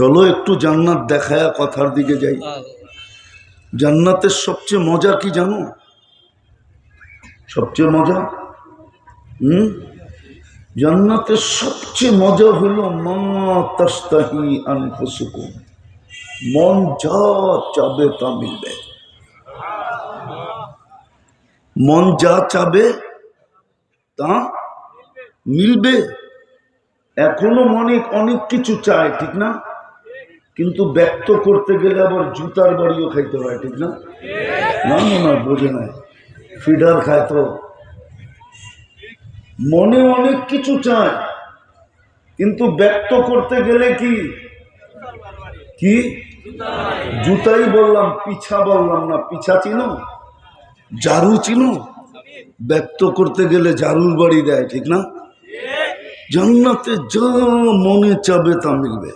চলো একটু জান্নাত দেখায়া কথার দিকে যাই। জান্নাতের সবচেয়ে মজা কি জানো? সবচেয়ে মজা? হুম? জান্নাতের সবচেয়ে মজা হলো মা তাস্তাহি মন যা চাবে তা মিলবে। মন যা চাবে তা মিলবে। এখনও মনে অনেক কিছু চায়, ঠিক না? কিন্তু ব্যক্ত করতে গেলে আবার জুতার বাড়িও খাইতে হয়, ঠিক না? না না বোঝে নাই। ফিডার খায় তো। মনে অনেক কিছু চায়, কিন্তু ব্যক্ত করতে গেলে কি? কি? জুতাই বললাম, পিছা বললাম না, পিছা চিনো? জারু চিনো? ব্যক্ত করতে গেলে জারুর বাড়ি দেয়, ঠিক না? জান্নাতে যা মনে চাবে তা মিলবে।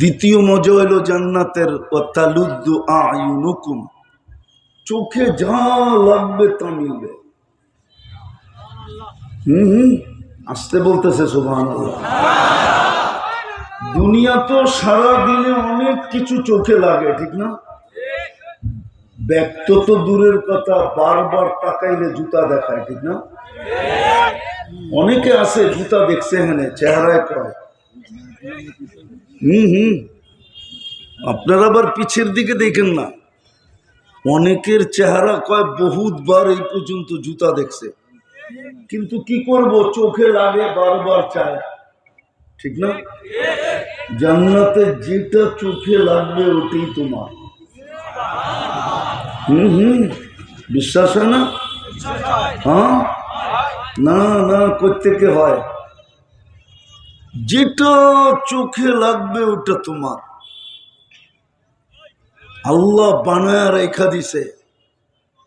দ্বিতীয় মজা হলো জান্নাতের চোখে যা লাগবে তা মিলবে। হুম হুম, আসতে বলতেছে সুভান দুনিয়া তো সারা দিনে অনেক কিছু চোখে লাগে, ঠিক না? ব্যক্ত তো দূরের কথা, বারবার তাকাইলে জুতা দেখায়, ঠিক না? অনেকে আছে জুতা দেখছে এখানে চেহারায় কয় হুম হুম। আপনারা আবার পিছের দিকে দেখেন না। অনেকের চেহারা কয় বহুতবার এই পর্যন্ত জুতা দেখছে। কিন্তু কি করব চোখে লাগে বারবার চায়। ঠিক না? জান্নাতে যেটা চোখে লাগবে ওটাই তোমার। হুম হুম। বিশ্বাস হয় না? হ্যাঁ? না না কোথেকে হয়? যেটা চোখে লাগবে ওটা তোমার। আল্লাহ বানায় রেখা দিছে,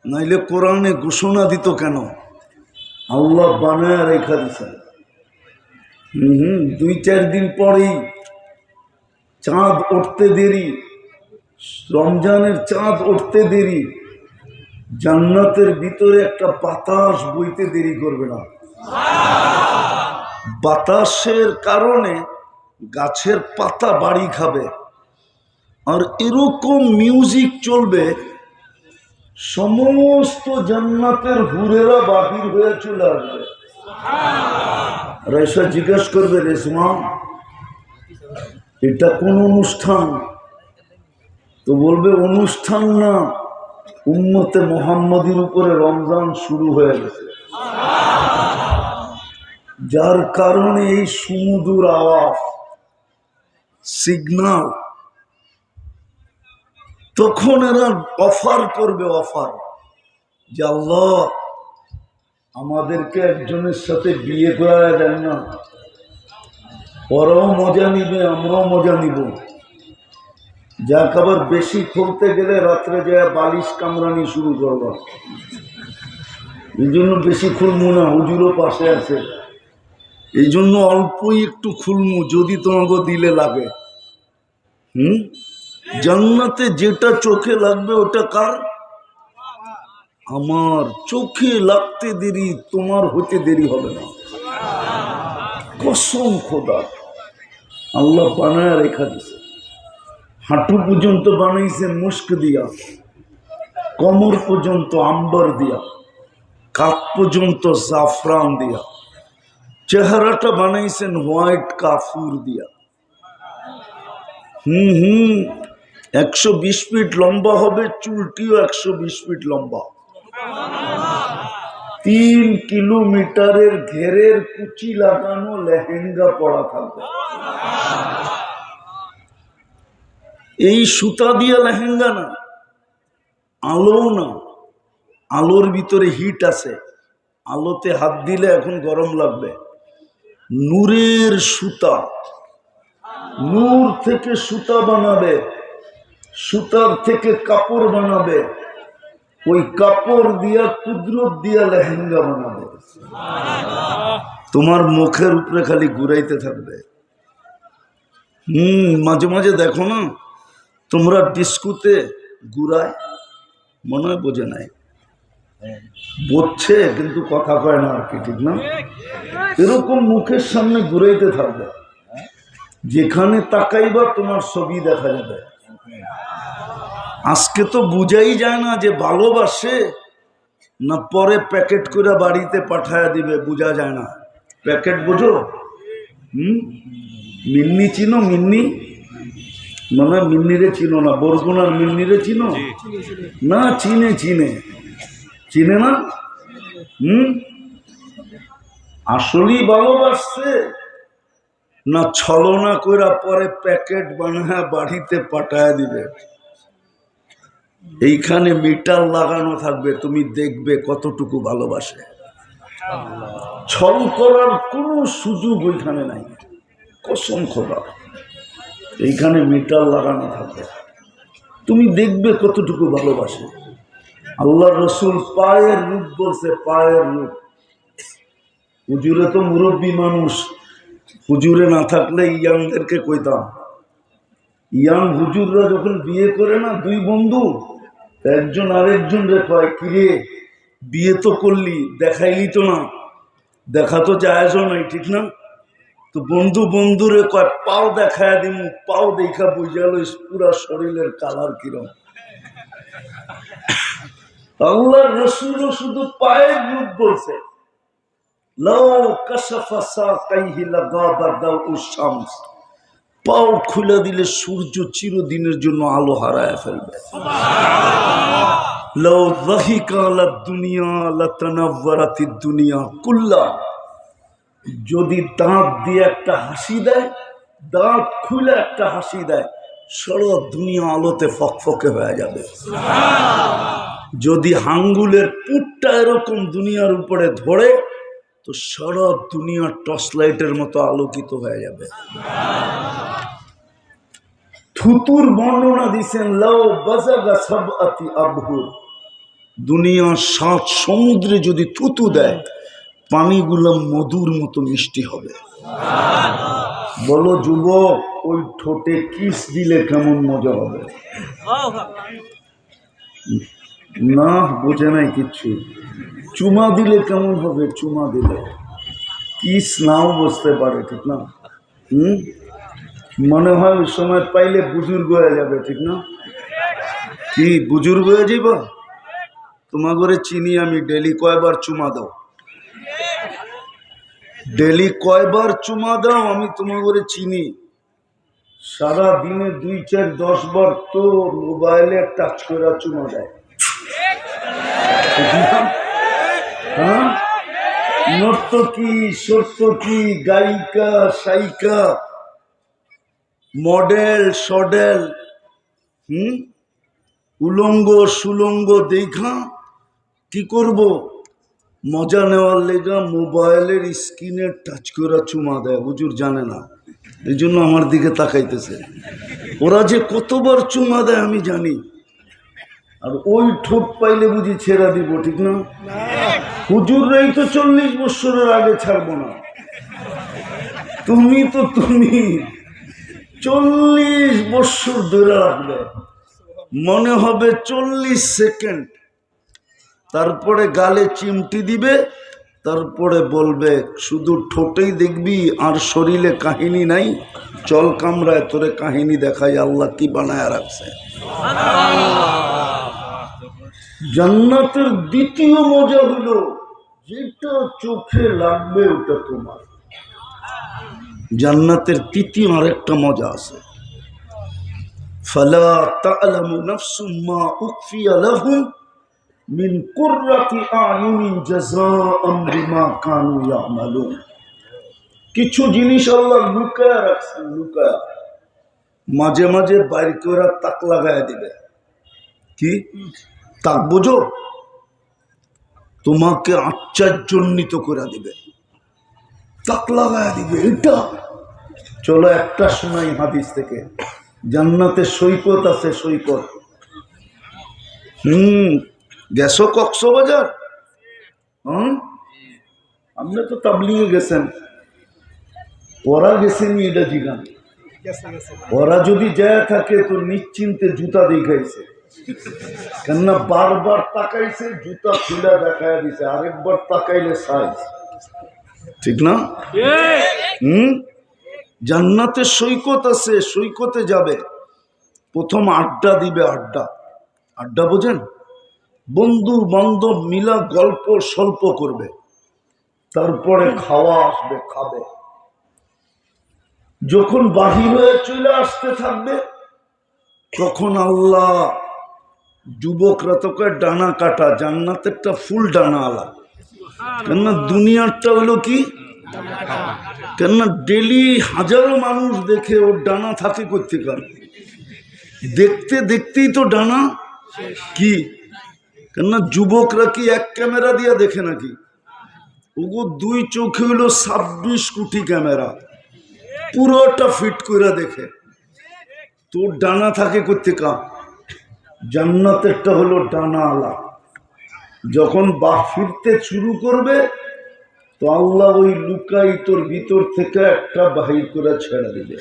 নাইলে কোরআনে ঘোষণা দিত কেন? আল্লাহ বানায় রেখা দিছে। হুম, দুই চার দিন পরেই চাঁদ উঠতে দেরি, রমজানের চাঁদ উঠতে দেরি, জান্নাতের ভিতরে একটা বাতাস বইতে দেরি করবে না। বাতাসের কারণে গাছের পাতা বাড়ি খাবে। আর এরকম মিউজিক চলবে, সমস্ত জান্নাতের হুরেরা বাহির হয়ে চলে আসবে। রেশা জিজ্ঞেস করবে, রেশমা, এটা কোন অনুষ্ঠান? তো বলবে, অনুষ্ঠান না, উম্মতে মোহাম্মদীর উপরে রমজান শুরু হয়ে গেছে। যার কারণে এই সুমধুর আওয়াজ সিগনাল তখন এরা অফার করবে অফার যে আল্লাহ, আমাদেরকে একজনের সাথে বিয়ে করা দেন না। ওরাও মজা নিবে, আমরাও মজা নিব। যা খাবার বেশি খুলতে গেলে রাত্রে যায় বালিশ কামরানি শুরু করব। এই জন্য বেশি খুলমু না, হুজুরও পাশে আছে। এই জন্য অল্পই একটু খুলমু, যদি তোমাকে দিলে লাগে। হুম? জান্নাতে যেটা চোখে লাগবে ওটা কার? আমার চোখে লাগতে দেরি, তোমার হতে দেরি হবে না। কসম খোদা। আল্লাহ বানায় রেখা দিছে। হাঁটু পর্যন্ত বানাইছে মুস্ক দিয়া। কমর পর্যন্ত আম্বার দিয়া। কাপ পর্যন্ত জাফরান দিয়া। চেহারাটা বানাইছেন হোয়াইট কাফুর দিয়া। হুম হুম, একশো বিশ ফিট লম্বা হবে, চুলটিও একশো বিশ ফিট লম্বা। তিন কিলোমিটারের ঘেরের কুচি লাগানো লেহেঙ্গা পরা থাকবে। এই সুতা দিয়া লেহেঙ্গা না আলো না, আলোর ভিতরে হিট আছে। আলোতে হাত দিলে এখন গরম লাগবে। নূরের সুতা। নূর থেকে সুতা বানাবে, সুতার থেকে কাপড় বানাবে, ওই কাপড় দিয়া কুদরত দিয়া লেহেঙ্গা বানাবে। তোমার মুখের উপরে খালি ঘুরাইতে থাকবে। হুম, মাঝে মাঝে দেখো না, তোমরা ডিস্কুতে ঘুরায়, মনে হয় বোঝে নাই। বলছে কিন্তু কথা কয় না আর কি ঠিক না? এরকম মুখের সামনে ঘুরাইতে থাকবে। যেখানে তাকাইবা তোমার ছবি দেখা যাবে। আজকে তো বুঝাই যায় না যে ভালোবাসে না পরে প্যাকেট করে বাড়িতে পাঠায় দিবে বোঝা যায় না। প্যাকেট বোঝো? হুম? মিন্নি চিনো মিন্নি? মানে মিন্নিরে চিনো না বরগুনার মিন্নিরে চিনো? না চিনে চিনে। চিনে না? হুম? আসলেই ভালোবাসছে? না ছলনা কইরা পরে প্যাকেট বানায় বাড়িতে পাঠায় দিবে? এইখানে মিটার লাগানো থাকবে, তুমি দেখবে কতটুকু ভালোবাসে। ছল করার কোনো সুযোগ ওইখানে নাই। কসম খোলা এইখানে মিটার লাগানো থাকবে। তুমি দেখবে কতটুকু ভালোবাসে। আল্লাহ রসুল পায়ের রূপ বলছে, পায়ের রূপ। হুজুরে তো মুরব্বী মানুষ, হুজুরে না থাকলে ইয়াংদেরকে কইতাম। ইয়াং হুজুররা যখন বিয়ে করে না, দুই বন্ধু, একজন আরেকজন রে কয়, কিরে, বিয়ে তো করলি, দেখাইলি তো না। দেখা তো যায়ও নাই, ঠিক না? তো বন্ধু বন্ধুরে কয়, পাও দেখায় দিমু, পাও দেখা বুঝালো পুরা শরীরের কালার কিরম? আল্লাহ রসুলও শুধু পায়ের রূপ বলছে। পাও খুলে দিলে সূর্য চিরদিনের জন্য আলো হারায় ফেলবে। যদি দাঁত দিয়ে একটা হাসি দেয়, দাঁত খুলে একটা হাসি দেয়, সারা দুনিয়া আলোতে ফকফকে হয়ে যাবে। যদি হাঙ্গুলের পুটটা এরকম দুনিয়ার উপরে ধরে, তো সরব দুনিয়া টর্চ লাইটের মতো আলোকিত হয়ে যাবে। থুতুর বর্ণনা দিছেন লাও বাজাগা সব আতি আবহুর। দুনিয়ার সাত সমুদ্রে যদি থুতু দেয়, পানিগুলো মধুর মতো মিষ্টি হবে। বলো, যুবক, ওই ঠোঁটে কিস দিলে কেমন মজা হবে? না, বোঝে নাই কিচ্ছু। চুমা দিলে কেমন হবে? চুমা দিলে। কিস নাও বুঝতে পারে, ঠিক না? হুম? মনে হয় ওই সময় পাইলে বুজুর্গ হয়ে যাবে, ঠিক না? কি, বুজুর্গ হয়ে যাইব? তোমার চিনি আমি, ডেলি কয়বার চুমা দাও? ডেলি কয়বার চুমা দাও, আমি তোমার চিনি। সারা দিনে দুই চার দশ বার তো মোবাইলে টাচ করে চুমা দেয়। সর্তকী গায়িকা, সাইকা, মডেল, সডেল, হুম? উলঙ্গ, সুলঙ্গ দেখা, কি করব? মজা নেওয়ার লেগা মোবাইলের স্ক্রিনে টাচ করে চুমা দেয়, হুজুর জানে না। এই জন্য আমার দিকে তাকাইতেছে। ওরা যে কতবার চুমা দেয় আমি জানি। আর ওই ঠোঁট পাইলে বুঝি ছেড়া দিব, ঠিক না? হুজুররাই তো চল্লিশ বছরের আগে ছাড়বো না। তুমি তো তুমি চল্লিশ বছর ধরে রাখবে। মনে হবে চল্লিশ সেকেন্ড। তারপরে গালে চিমটি দিবে, তারপরে বলবে, শুধু ঠোঁটেই দেখবি, আর শরীরে কাহিনী নাই। চল কামরায়, তোরে কাহিনী দেখাই, আল্লাহ কি বানায় রাখছে? জান্নাতের দ্বিতীয় মজা হলো যেটা চোখে লাগবে ওটা তোমার। জান্নাতের তৃতীয় আরেকটা মজা আছে। ফালা তা'লামু নাফসুম মা উখফিয়া লাহুম মিন কুররাতি আয়ুনিন জাযাআম বিমা কানু ইয়ামালুন। কিছু জিনিস আল্লাহ লুকায় রাখছেন, লুকায়। মাঝে মাঝে বাইর করে তাক লাগায় দিবে। কি? তাক বোঝো। তোমাকে আশ্চর্যজনিত করে দিবে। তাক লাগায় দিবে এটা। চলো একটা শোনাই হাদিস থেকে। জান্নাতে সৈকত আছে সৈকত। হুম গেছো কক্সবাজার? হুম? আপনি তো তাবলিগে গেছেন। ওরা গেছেনি এটা জিগান। ওরা যদি যায় থাকে তো নিশ্চিন্তে জুতা দেখাইছে কেননা বারবার তাকাইছে, জুতা খুলে দেখায় দিছে, আরেকবার তাকাইলে সাইজ ঠিক না? হুম? জান্নাতে সৈকত আছে, সৈকতে যাবে। প্রথম আড্ডা দিবে আড্ডা। আড্ডা বোঝেন? বন্ধু বান্ধব মিলা গল্প স্বল্প করবে। তারপরে খাওয়া আসবে, খাবে। যখন বাহির হয়ে চলে আসতে থাকবে, তখন আল্লাহ যুবকরা তোকে ডানা কাটা, জান্নাতেরটা ফুল ডানা আলা কেননা দুনিয়ারটা হলো কি? কেননা ডেলি হাজারো মানুষ দেখে ওর ডানা থাকে করতে পারে দেখতে দেখতেই তো ডানা। কি? কেননা যুবকরা কি এক ক্যামেরা দিয়ে দেখে নাকি? ওগো দুই চোখে হলো ছাব্বিশ কোটি ক্যামেরা। পুরোটা ফিট করে দেখে। তোর ডানা থাকে করতে কা জান্নাতেরটা হলো ডানা আলা যখন বা ফিরতে শুরু করবে, তো আল্লাহ ওই লুকাই তোর ভিতর থেকে একটা বাহির করে ছেড়ে দিবে।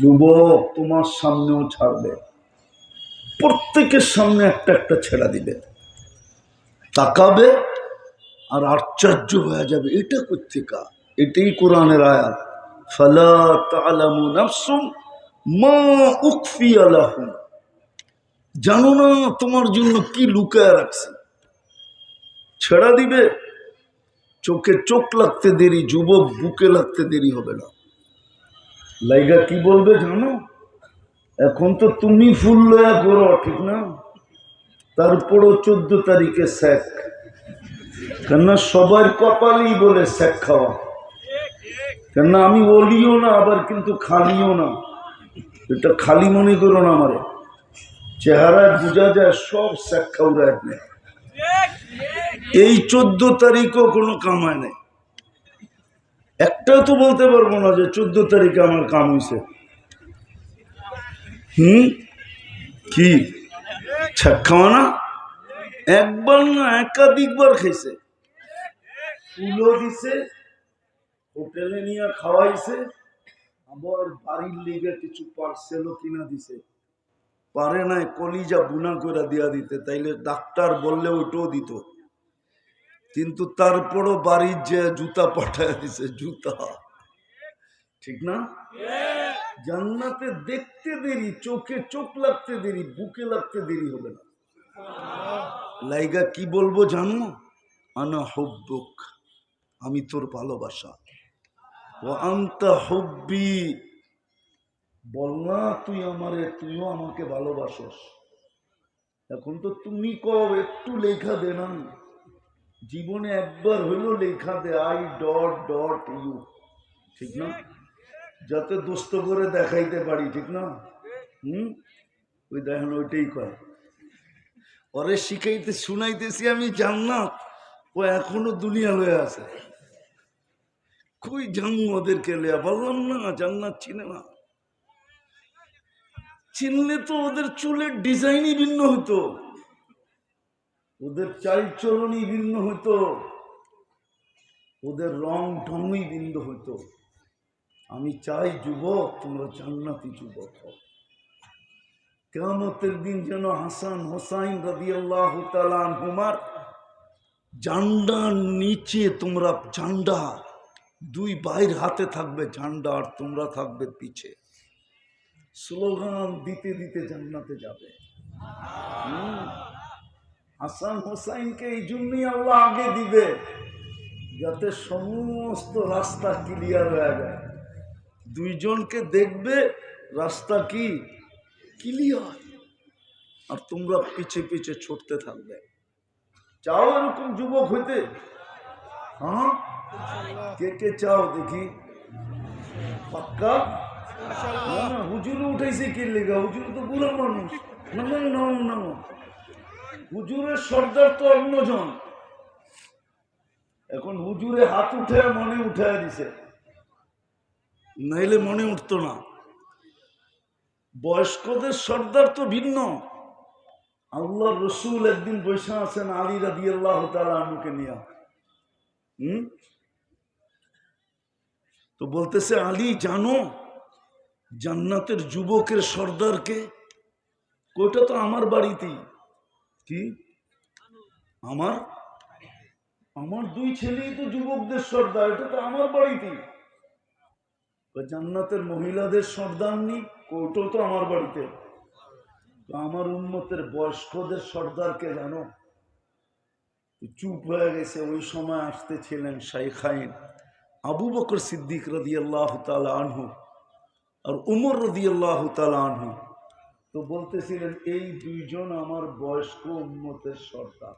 যুবক, তোমার সামনেও ছাড়বে। প্রত্যেকের সামনে একটা একটা ছেড়া দিবে। তাকাবে আর আশ্চর্য হয়ে যাবে, এটা কোথেকা এটাই কোরআনের আয়াত। ফালা তালামু নাফসুম মা উকফিয়া লাহুম। জানো না তোমার জন্য কি লুকায় রাখছে? ছেড়া দিবে? চোখে চোখ লাগতে দেরি, যুবক বুকে লাগতে দেরি হবে না। লাইগা কি বলবে জানো? এখন তো তুমি ফুল লয়া করো, ঠিক না? তারপরও চোদ্দ তারিখে স্যাক। কেননা সবার কপালই বলে স্যাক খাওয়া। কেননা আমি ওলিও না, আবার কিন্তু খালিও না। এটা খালি মনে করো না আমারে। চেহারায় বোঝা যায় সব স্যাক খাওয়া আপনি এই চোদ্দ তারিখও কোনো কামায় নেই। একটাও তো বলতে পারব না যে চোদ্দ তারিখে আমার কাম হয়েছে হুম? কি? ছাক খাওয়া না একবার না, একাধিকবার খাইছে। তুলো দিছে, হোটেলে নিয়ে খাওয়াইছে, আবার বাড়ির লিগে কিছু পার্সেলও কিনা দিছে। পারে নাই, কলিজা বুনা করে দিয়া দিতে, তাইলে ডাক্তার বললে ওইটাও দিত। কিন্তু তারপরও বাড়ির যে জুতা পাঠায় দিছে, জুতা। ঠিক না? জান্নাতে দেখতে দেরি, চোখে চোখ লাগতে দেরি, বুকে লাগতে দেরি হবে না। লাইগা কি বলব জানো? আনা হব্বুক, আমি তোর ভালোবাসা। ও আন্তা হব্বি বল না, তুই আমারে, তুইও আমাকে ভালোবাসস। এখন তো তুমি কও, একটু লেখা দে না। জীবনে একবার হইল লেখা দে, আই ডট ডট ইউ। ঠিক না? যাতে দোস্ত করে দেখাইতে পারি, ঠিক না? হুম? ওই দেখেন, ওইটাই কয়। ওরে শিখাইতে, শুনাইতেছি আমি জান্নাত। ও এখনও দুনিয়া লয়ে আছে। কই জানু ওদেরকে লেয়া বললাম না, জান্নাত চিনে না। চিনলে তো ওদের চুলের ডিজাইনই ভিন্ন হতো ওদের চালচলনই ভিন্ন হতো ওদের রং ঢংই ভিন্ন হতো আমি চাই যুবক, তোমরা জান্নাতি যুবক হও। কেমতের দিন যেন হাসান হোসাইন রাদি আল্লাহ হুমার জান্ডার নিচে তোমরা ঝান্ডা, দুই বাইর হাতে থাকবে ঝান্ডা আর তোমরা থাকবে পিছে। স্লোগান দিতে দিতে জান্নাতে যাবে। হাসান হোসাইনকে এই জন্যই আল্লাহ আগে দিবে, যাতে সমস্ত রাস্তা ক্লিয়ার হয়ে যায়। দুইজনকে দেখবে রাস্তা কি? ক্লিয়ার আর তোমরা পিছে পিছে ছুটতে থাকবে। চাও এরকম যুবক হইতে? হ্যাঁ? কে কে চাও দেখি? পাক্কা? লেগা? হুজুর তো বুড়া মানুষ। হুজুরের সর্দার তো অন্যজন। এখন হুজুরে হাত উঠে মনে দিছে। নাইলে মনে উঠতো না। বয়স্কদের সর্দার তো ভিন্ন। আল্লাহ রসুল একদিন বৈশা আছেন আলী রাদি আল্লাহ তালুকে নিয়ে। হুম? তো বলতেছে, আলী, জানো? জান্নাতের যুবকের সর্দারকে ওটা তো আমার বাড়িতেই। কি? আমার? আমার দুই ছেলেই তো যুবকদের সর্দার, এটা তো আমার বাড়িতেই। জান্নাতের মহিলাদের সর্দার নি? ওটাও তো আমার বাড়িতে। আমার উন্মতের বয়স্কদের সর্দারকে জানো? চুপ হয়ে গেছে, ওই সময় আসতেছিলেন শাইখাইন আবু বকর সিদ্দিক রদি আল্লাহ আনহু। আর উমর রদি আল্লাহ আনহু। তো বলতেছিলেন এই দুইজন আমার বয়স্ক উন্মতের সর্দার।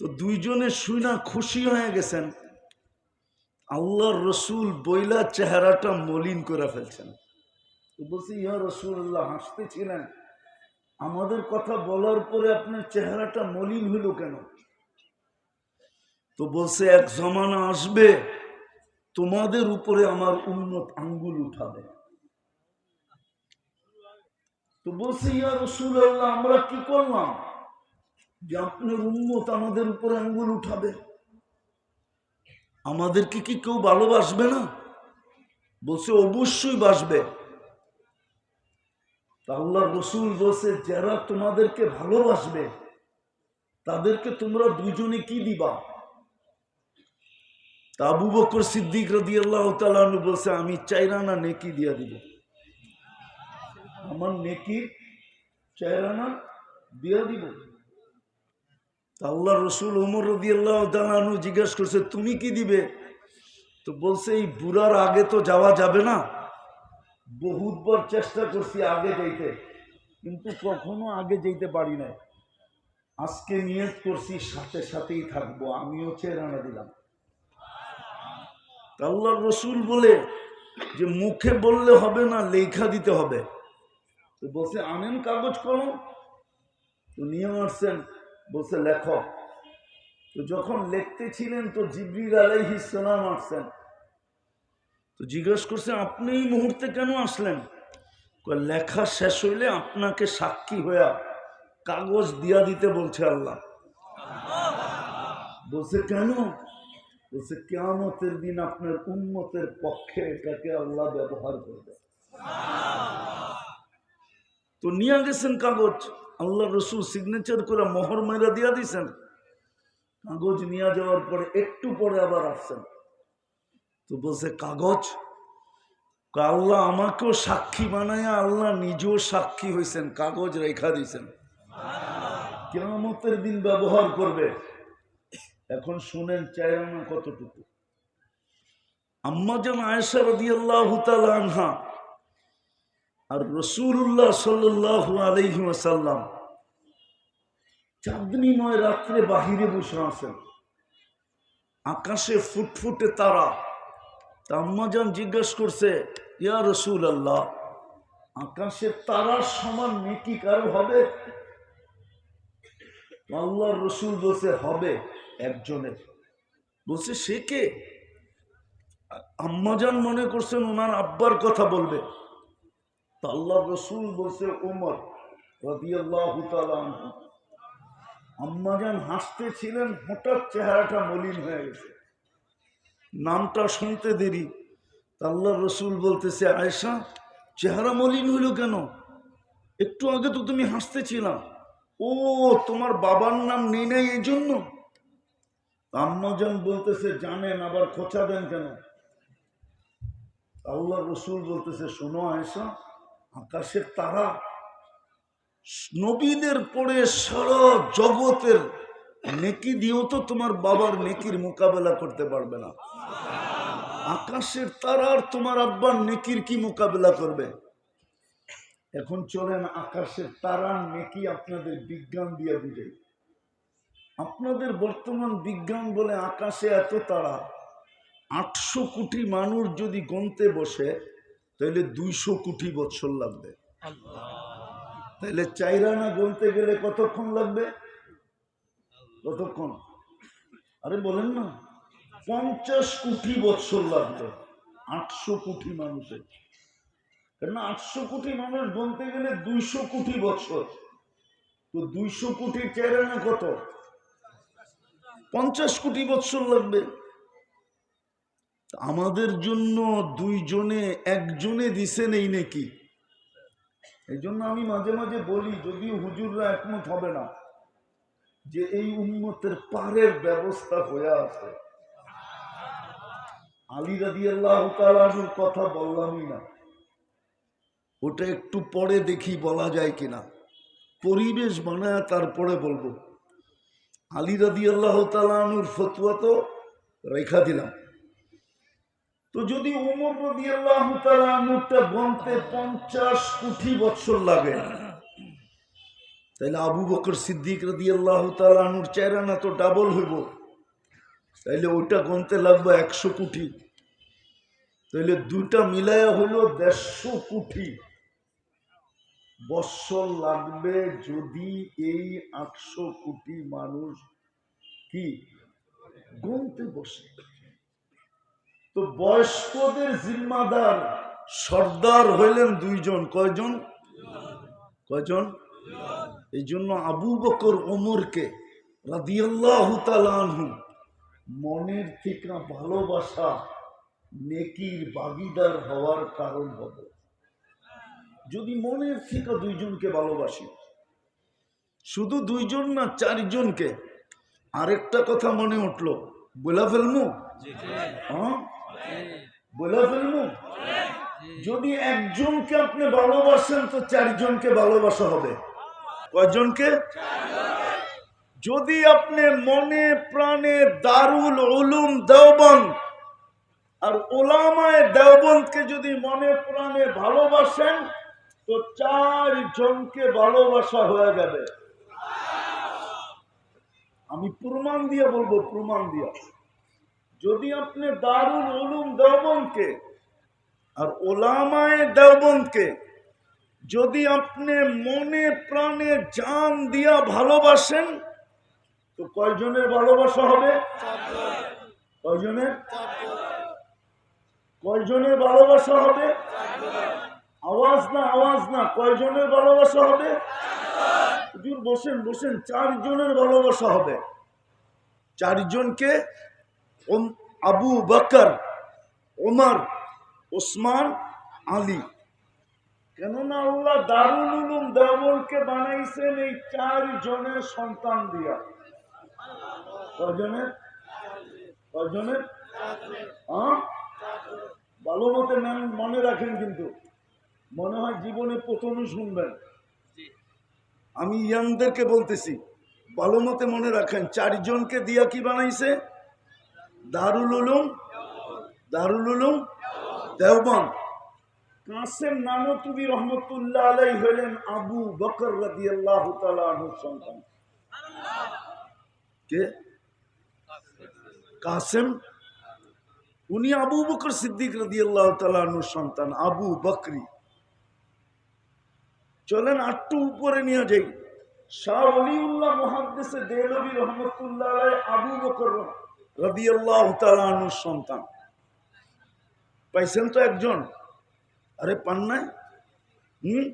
তো দুইজনে শুনা খুশি হয়ে গেছেন। আল্লাহর রসুল বইলা চেহারাটা মলিন করে ফেলছেন। তো বলছি ইয়া রসুল্লাহ হাসতেছিলেন? আমাদের কথা বলার পরে আপনার চেহারাটা মলিন হইল কেন? তো বলছে এক জমানা আসবে তোমাদের উপরে আমার উন্নত আঙ্গুল উঠাবে। তো বলছে, ইয়া রসুল্লাহ আমরা কি করলাম যে আপনার উন্মত আমাদের উপরে আঙ্গুল উঠাবে? আমাদেরকে কি কেউ ভালোবাসবে না? বলছে, অবশ্যই বাসবে। আল্লাহ রসুল বলছে, যারা তোমাদেরকে ভালোবাসবে, তাদেরকে তোমরা দুজনে কি দিবা? তা আবু বকর সিদ্দিক রদি আল্লাহ তালু বলছে, আমি চাইরানা নেকি দিয়া দিব। আমার নেকি চাইরানা দিয়া দিব। আল্লাহ রসুল ওমর রদি আল্লাহ তালু জিজ্ঞেস করছে, তুমি কি দিবে? তো বলছে, এই বুড়ার আগে তো যাওয়া যাবে না। বহুতবার চেষ্টা করছি আগে যাইতে, কিন্তু কখনো আগে যেতে পারি নাই। আজকে নিয়ত করছি, সাথে সাথেই থাকব। আমিও চেরানা দিলাম। আল্লাহর রসুল বলে যে মুখে বললে হবে না, লেখা দিতে হবে। তো বলছে, আনেন কাগজ কলম? তো নিয়ে আসছেন, বলছে, লেখক। তো যখন লিখতেছিলেন, তো জিবরির আলাইহিস সালাম আসছেন। তো জিজ্ঞেস করছে, আপনি এই মুহূর্তে কেন আসলেন? লেখা শেষ হইলে আপনাকে সাক্ষী হইয়া কাগজ দিয়া দিতে বলছে আল্লাহ। বলছে, কেন? বলছে, কেয়ামতের দিন আপনার উন্মতের পক্ষে এটাকে আল্লাহ ব্যবহার করবে। তো নিয়ে গেছেন কাগজ। আল্লাহ রসুল সিগনেচার করে মোহর মেরা দিয়া দিছেন। কাগজ নিয়ে যাওয়ার পরে একটু পরে আবার আসছেন। তো বলছে, কাগজ? আল্লাহ আমাকেও সাক্ষী বানায় আল্লাহ নিজেও সাক্ষী হয়েছেন কাগজ রেখা দিয়েছেন কেমতের দিন ব্যবহার করবে। এখন শুনেন চাইরানা কতটুকু। আম্মা যেন আয়েশা রদি আল্লাহ আনহা, আর রসুল্লাহ চাঁদনিময় রাত্রে বাহিরে বসে আকাশে ফুটফুটে তারা। তা জিজ্ঞেস করছে, ইয়া রসুল আল্লাহ আকাশে তারার সমান নেকি কারও হবে? আল্লাহ রসুল বলছে, হবে। একজনের। বলছে, সে কে? আম্মাজান মনে করছেন ওনার আব্বার কথা বলবে। তা আল্লাহ রসুল বলছে ওমর আনহু। আম্মাজান হাসতে ছিলেন হঠাৎ চেহারাটা মলিন হয়ে গেছে। নামটা শুনতে দেরি। আল্লাহ রসুল বলতেছে আয়সা চেহারা মলিন হইল কেন? একটু আগে তো তুমি হাসতেছিলাম ও, তোমার বাবার নাম নেই নাই এই জন্য? আম্মাজান বলতেছে, জানেন, আবার খোঁচা দেন কেন? আল্লাহ রসুল বলতেছে, শোনো আয়সা আকাশের তারা নবীদের পরে সারা জগতের নেকি দিয়েও তো তোমার বাবার নেকির মোকাবেলা করতে পারবে না। আকাশের তারার তোমার আব্বার নেকির কি মোকাবেলা করবে? এখন চলেন, আকাশের তারার নেকি আপনাদের বিজ্ঞান দিয়ে বুঝে আপনাদের বর্তমান বিজ্ঞান বলে আকাশে এত তারা, আটশো কোটি মানুষ যদি গনতে বসে, তাহলে দুইশো কোটি বছর লাগবে। তাহলে চাইরানা গনতে গেলে কতক্ষণ লাগবে? কতক্ষণ? আরে বলেন না, পঞ্চাশ কোটি বছর লাগবে আটশো কোটি মানুষের। কেন আটশো কোটি মানুষ গনতে গেলে দুইশো কোটি বছর। তো দুইশো কোটি চাইরানা কত? পঞ্চাশ কোটি বৎসর লাগবে। আমাদের জন্য দুইজনে, একজনে দিছেন এই নাকি? এই জন্য আমি মাঝে মাঝে বলি, যদিও হুজুররা একমত হবে না, যে এই উন্মতের পারের ব্যবস্থা হয়ে আছে। আলী রাদি আল্লাহ কথা বললামই না। ওটা একটু পরে দেখি বলা যায় কিনা। পরিবেশ বানায় তারপরে বলব। আলী রাদি আল্লাহ তালুর ফতুয়া তো রেখা দিলাম। তো যদি উমর রদি আল্লাহ তালুরটা গন্তে পঞ্চাশ কোটি বছর লাগে, তাহলে আবু বকর সিদ্দিক রদি আল্লাহ তালুর চেহারা না তো ডাবল হইব? তাইলে ওইটা গনতে লাগবে একশো কোটি। তাইলে দুইটা মিলায়া হলো দেড়শো কোটি। বৎসর লাগবে যদি এই আটশো কোটি মানুষ কি গুনতে বসে তো বয়স্কদের জিম্মাদার সর্দার হইলেন দুইজন। কয়জন? কয়জন? এই জন্য আবু বকর ওমরকে রাদিয়াল্লাহু মনের থেকে ভালোবাসা নেকির বাগিদার হওয়ার কারণ হবে। যদি মনের থেকে দুইজনকে ভালোবাসি শুধু দুইজন না চারজনকে আরেকটা কথা মনে উঠল বলা ফেলমু? হ্যাঁ? বলা ফেলমু? যদি একজনকে আপনি ভালোবাসেন তো চারজনকে ভালোবাসা হবে। কয়জনকে? যদি আপনি মনে প্রাণে দারুল উলুম দেওবন্দ আর ওলামায় দেওবন্দকে যদি মনে প্রাণে ভালোবাসেন তো চার জনকে ভালোবাসা হয়ে যাবে আমি প্রমাণ দিয়ে বলব, প্রমাণ দিয়া। যদি আপনি দারুল উলুম দেওবন্দকে আর ওলামায় দেওবন্দকে যদি আপনি মনে প্রাণে জান দিয়া ভালোবাসেন, তো কয়জনের ভালোবাসা হবে? কয়জনের? কয়জনের ভালোবাসা হবে? আওয়াজ না আওয়াজ না, কয়জনের ভালোবাসা হবে? হুজুর, বসেন বসেন, চারজনের ভালোবাসা হবে। চারজনকে আবু বকর, ওমর, ওসমান, আলী। কেননা আল্লাহ দারুল উলুম দেওবলকে বানাইছেন এই চার জনের সন্তান দিয়া। কজনের কজনের হ্যাঁ? ভালো মতে মনে রাখেন কিন্তু। মনে হয় জীবনে প্রথমে শুনবেন। আমি ইয়াংদেরকে বলতেছি ভালো মতে মনে রাখেন চারজনকে দিয়া কি বানাইছে? দারুল উলুম দারুল উলুম দেওবন্দ। কাসেম নানতুবি রহমতুল্লাহ আলাই হলেন আবু বকর রাদি আল্লাহ সন্তান। কে? কাসেম। উনি আবু বকর সিদ্দিক রাদি আল্লাহ সন্তান আবু বকরি। চলেন আটটু উপরে নিয়ে যাই। শাহ অলিউল্লাহ মহাদ্দেশে দেলবি রহমতুল্লাহ আবু বকর রাদি আল্লাহ তালুর সন্তান। পাইছেন তো একজন? আরে পান নাই? হুম?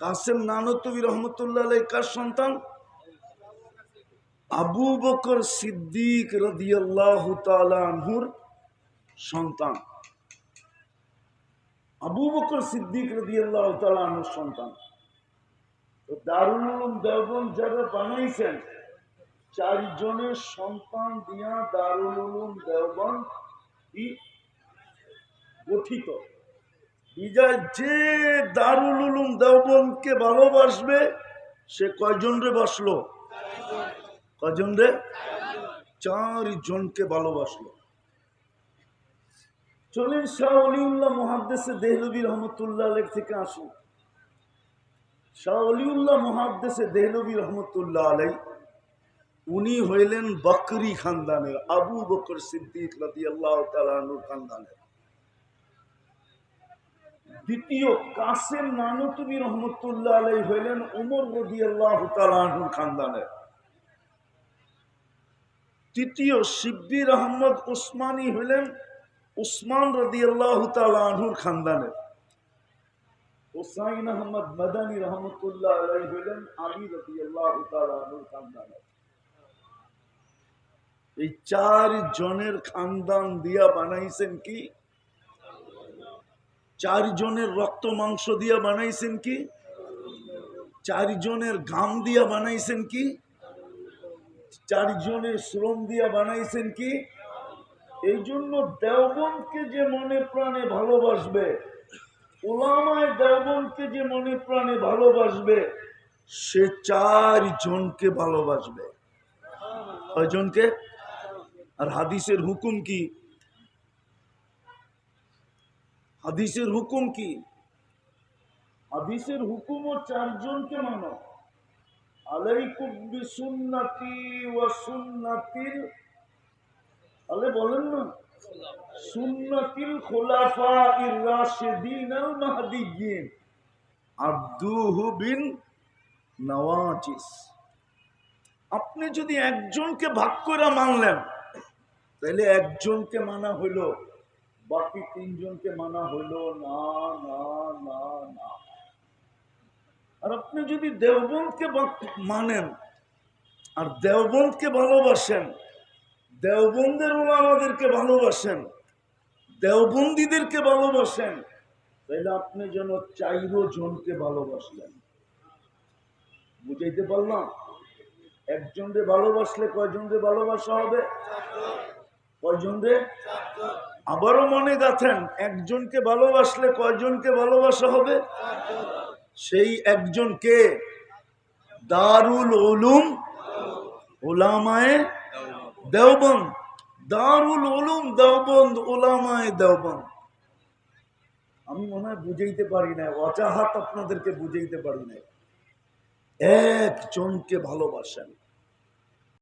কাসেম নানতবি রহমতুল্লাহ কার সন্তান? আবু বকর সিদ্দিক রদিয়াল্লাহু তাআলা আনহুর সন্তান। আবু বকর সিদ্দিক সন্তান। দারুল দেওবন্দ যারা বানাইছেন চারজনের সন্তান দিয়া দারুল কি গঠিত। বিজয় যে দারুল উলুম দেওবন্দকে ভালোবাসবে, সে কয়জন রে বসল? কজন রে? চারজনকে ভালোবাসলো। চলেন শাহ অলিউল্লাহ মহাদ্দেশে দেহলবী রহমতুল্লাহ আলের থেকে আসুন শাহ অলিউল্লাহ মহাদ্দেশে দেহলবী রহমতুল্লাহ আলাই, উনি হইলেন বকরি খানদানের, আবু বকর সিদ্দিক রাদি আল্লাহ তালুর খানদানের। দ্বিতীয় কাসেম নানতুবি রহমতুল্লাহ আলাই হইলেন উমর রদি আল্লাহ তালুর খানদানের। তৃতীয় শিব্বির আহমদ উসমানী হলেন উসমান রদি আল্লাহ তালুর খানদানের হুসাইন আহমদ মদানী রহমতুল্লাহ আলাই হলেন আলী আল্লাহ তালুর খানদানের এই চার জনের খানদান দিয়া বানাইছেন কি? চার জনের রক্ত মাংস দিয়া বানাইছেন কি? চার জনের ঘাম দিয়া বানাইছেন কি? চারজনের শ্রম দিয়া বানাইছেন কি? এই জন্য দেওবনকে যে মনে প্রাণে ভালোবাসবে ওলামায় দেওবনকে যে মনে প্রাণে ভালোবাসবে, সে চার জনকে ভালোবাসবে। কয়জনকে? আর হাদিসের হুকুম কি? হাদিসের হুকুম কি? হাদিসের হুকুমও চারজনকে মানো। আলাইকুম বিসুন্নতি ওয়া সুন্নাতিল আলে বলেন না, সুন্নাতিল খোলাফা ইর রাশিদিন আল মাহদিয়িন আব্দুহু বিন নওয়াজিস। আপনি যদি একজনকে ভাগ করে মানলেন তাহলে একজনকে মানা হইল, বাকি তিনজনকে মানা হইল, না না না না। আর আপনি যদি দেওবন্দকে মানেন, আর দেওবন্দকে ভালোবাসেন দেওবন্দের আমাদেরকে ভালোবাসেন, দেওবন্দিদেরকে ভালোবাসেন। তাহলে আপনি যেন চাইরো জনকে ভালোবাসলেন। বুঝাইতে পারলাম? একজনকে ভালোবাসলে কয়জনকে ভালোবাসা হবে? কয়জনকে আবারও মনে গাথেন, একজনকে ভালোবাসলে কয়জনকে ভালোবাসা হবে? সেই একজনকে দারুল উলুম ওলামায়ে দেওবন্দ, দারুল উলুম দেওবন্দ ওলামায় দেওবন্দ। আমি মনে হয় বুঝাইতে পারি না অজাহাত আপনাদেরকে বুঝাইতে পারি না একজনকে ভালোবাসেন।